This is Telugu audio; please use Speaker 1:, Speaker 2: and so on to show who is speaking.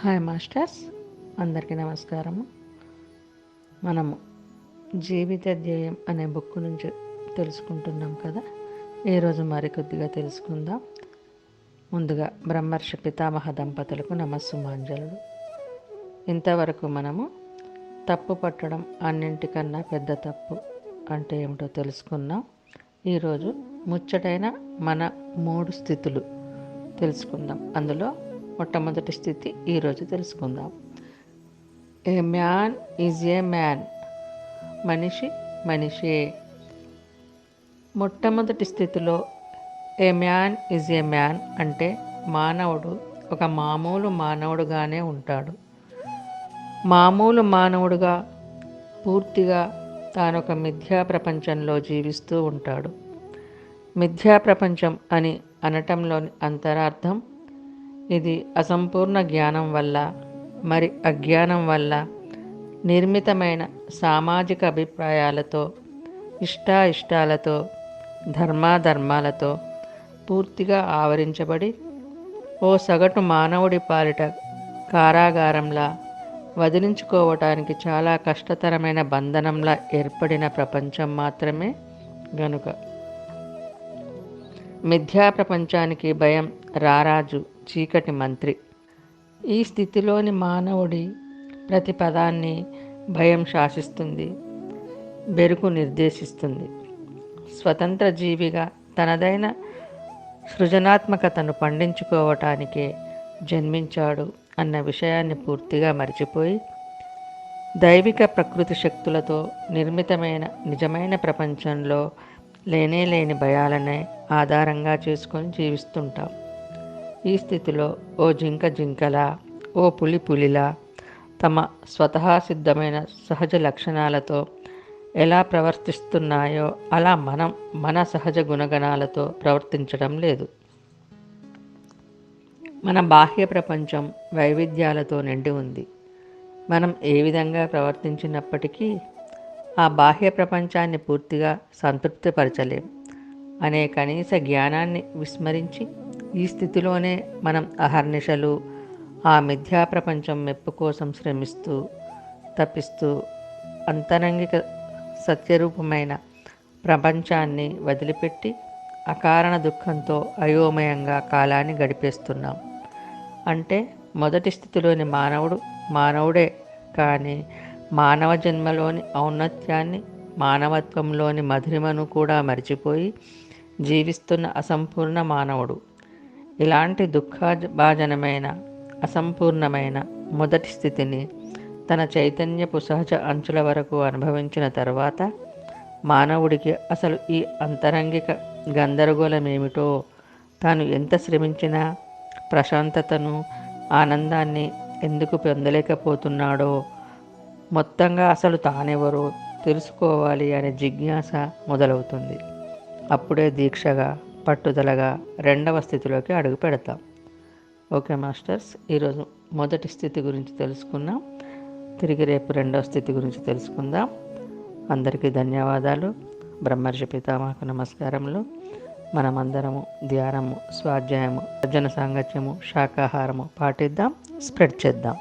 Speaker 1: హాయ్ మాస్టర్స్ అందరికీ నమస్కారము. మనము జీవిత ధ్యేయం అనే బుక్ నుంచి తెలుసుకుంటున్నాం కదా. ఈరోజు మరికొద్దిగా తెలుసుకుందాం. ముందుగా బ్రహ్మర్షి పితామహ దంపతులకు నమస్సుమాంజలుడు ఇంతవరకు మనము తప్పు పట్టడం అన్నింటికన్నా పెద్ద తప్పు అంటే ఏమిటో తెలుసుకున్నాం. ఈరోజు ముచ్చటైన మన మూడు స్థితులు తెలుసుకుందాం. అందులో మొట్టమొదటి స్థితి ఈరోజు తెలుసుకుందాం. A man is a man మనిషి మనిషే. మొట్టమొదటి స్థితిలో a man is a man అంటే మానవుడు ఒక మామూలు మానవుడుగానే ఉంటాడు. మామూలు మానవుడుగా పూర్తిగా తానొక మిథ్యా ప్రపంచంలో జీవిస్తూ ఉంటాడు. మిథ్యా ప్రపంచం అని అనటంలోని అంతరార్థం ఇది అసంపూర్ణ జ్ఞానం వల్ల మరి అజ్ఞానం వల్ల నిర్మితమైన సామాజిక అభిప్రాయాలతో ఇష్టాయిష్టాలతో ధర్మాధర్మాలతో పూర్తిగా ఆవరించబడి ఓ సగటు మానవుడి పాలిట కారాగారంలా వదిలించుకోవటానికి చాలా కష్టతరమైన బంధనంలా ఏర్పడిన ప్రపంచం మాత్రమే గనుక. మిథ్యా ప్రపంచానికి భయం రారాజు చీకటి మంత్రి. ఈ స్థితిలోని మానవుడి ప్రతి పదాన్ని భయం శాసిస్తుంది బెరుకు నిర్దేశిస్తుంది. స్వతంత్ర జీవిగా తనదైన సృజనాత్మకతను పండించుకోవటానికే జన్మించాడు అన్న విషయాన్ని పూర్తిగా మర్చిపోయి దైవిక ప్రకృతి శక్తులతో నిర్మితమైన నిజమైన ప్రపంచంలో లేనే లేని భయాలనే ఆధారంగా చేసుకొని జీవిస్తుంటాం. ఈ స్థితిలో ఓ జింక జింకలా ఓ పులి పులిలా తమ స్వతహా సిద్ధమైన సహజ లక్షణాలతో ఎలా ప్రవర్తిస్తున్నాయో అలా మనం మన సహజ గుణగణాలతో ప్రవర్తించడం లేదు. మన బాహ్య ప్రపంచం వైవిధ్యాలతో నిండి ఉంది. మనం ఏ విధంగా ప్రవర్తించినప్పటికీ ఆ బాహ్య ప్రపంచాన్ని పూర్తిగా సంతృప్తిపరచలేం. అనే కనీస జ్ఞానాన్ని విస్మరించి ఈ స్థితిలోనే మనం అహర్నిశలు ఆ మిథ్యా ప్రపంచం మెప్పు కోసం శ్రమిస్తూ తప్పిస్తూ అంతరంగిక సత్యరూపమైన ప్రపంచాన్ని వదిలిపెట్టి అకారణ దుఃఖంతో అయోమయంగా కాలాన్ని గడిపేస్తున్నాం. అంటే మొదటి స్థితిలోని మానవుడు మానవుడే కానీ మానవ జన్మలోని ఔన్నత్యాన్ని మానవత్వంలోని మధురిమను కూడా మరిచిపోయి జీవిస్తున్న అసంపూర్ణ మానవుడు. ఇలాంటి దుఃఖభాజనమైన అసంపూర్ణమైన మొదటి స్థితిని తన చైతన్యపు సహజ అంచుల వరకు అనుభవించిన తర్వాత మానవుడికి అసలు ఈ అంతరంగిక గందరగోళమేమిటో తాను ఎంత శ్రమించినా ప్రశాంతతను ఆనందాన్ని ఎందుకు పొందలేకపోతున్నాడో మొత్తంగా అసలు తానెవరో తెలుసుకోవాలి అనే జిజ్ఞాస మొదలవుతుంది. అప్పుడే దీక్షగా పట్టుదలగా రెండవ స్థితిలోకి అడుగు పెడతాం. ఓకే మాస్టర్స్ ఈరోజు మొదటి స్థితి గురించి తెలుసుకున్నాం తిరిగి రేపు రెండవ స్థితి గురించి తెలుసుకుందాం. అందరికీ ధన్యవాదాలు. బ్రహ్మర్షి పితామహకు నమస్కారములు. మనమందరము ధ్యానము స్వాధ్యాయము సజ్జన సాంగత్యము శాకాహారము పాటిద్దాం స్ప్రెడ్ చేద్దాం.